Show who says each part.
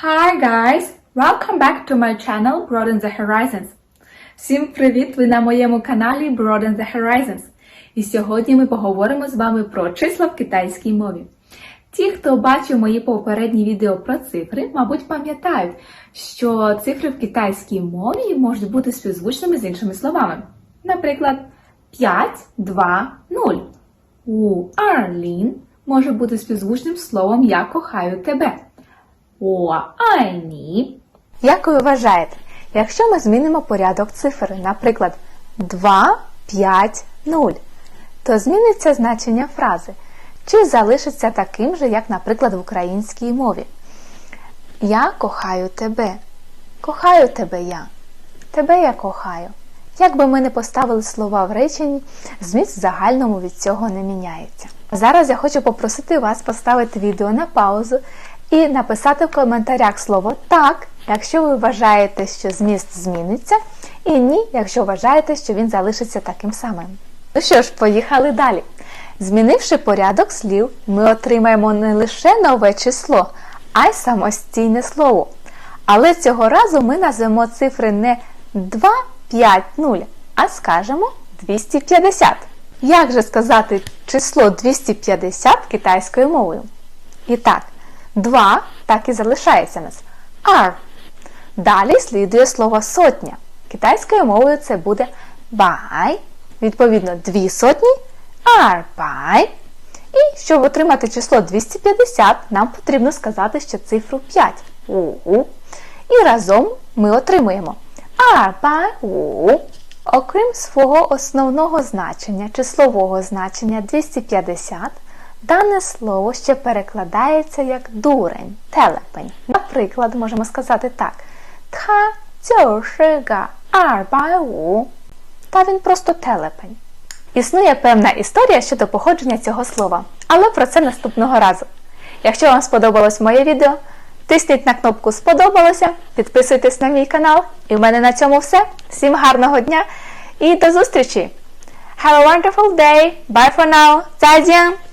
Speaker 1: Hi guys! Welcome back to my channel Broaden the Horizons. Всім привіт! Ви на моєму каналі Broaden the Horizons. І сьогодні ми поговоримо з вами про числа в китайській мові. Ті, хто бачив мої попередні відео про цифри, мабуть, пам'ятають, що цифри в китайській мові можуть бути співзвучними з іншими словами. Наприклад, 5, 2, 0. У Арлін може бути співзвучним словом Я кохаю тебе. 我爱你.
Speaker 2: Як ви вважаєте, якщо ми змінимо порядок цифр, наприклад, 2, 5, 0, то зміниться значення фрази, чи залишиться таким же, як, наприклад, в українській мові? Я кохаю тебе. Кохаю тебе я. Тебе я кохаю. Як би ми не поставили слова в реченні, зміст в загальному від цього не міняється. Зараз я хочу попросити вас поставити відео на паузу і написати в коментарях слово так, якщо ви вважаєте, що зміст зміниться, і ні, якщо вважаєте, що він залишиться таким самим. Ну що ж, поїхали далі. Змінивши порядок слів, ми отримаємо не лише нове число, а й самостійне слово. Але цього разу ми назвемо цифри не 2, 5, 0, а скажемо 250. Як же сказати число 250 китайською мовою? І так, 2 так і залишається нас. R. Далі слідує слово сотня. Китайською мовою це буде бай. Відповідно, дві сотні арбай. І щоб отримати число 250, нам потрібно сказати ще цифру 5. У. І разом ми отримуємо арбай у. Окрім свого основного значення, числового значення 250, Дане слово ще перекладається як дурень, телепень. Наприклад, можемо сказати так: Та цьошига арбау. Та він просто телепень. Існує певна історія щодо походження цього слова, але про це наступного разу. Якщо вам сподобалось моє відео, тисніть на кнопку Сподобалося, підписуйтесь на мій канал. І в мене на цьому все. Всім гарного дня і до зустрічі! Have a wonderful day! Bye for now! 再见！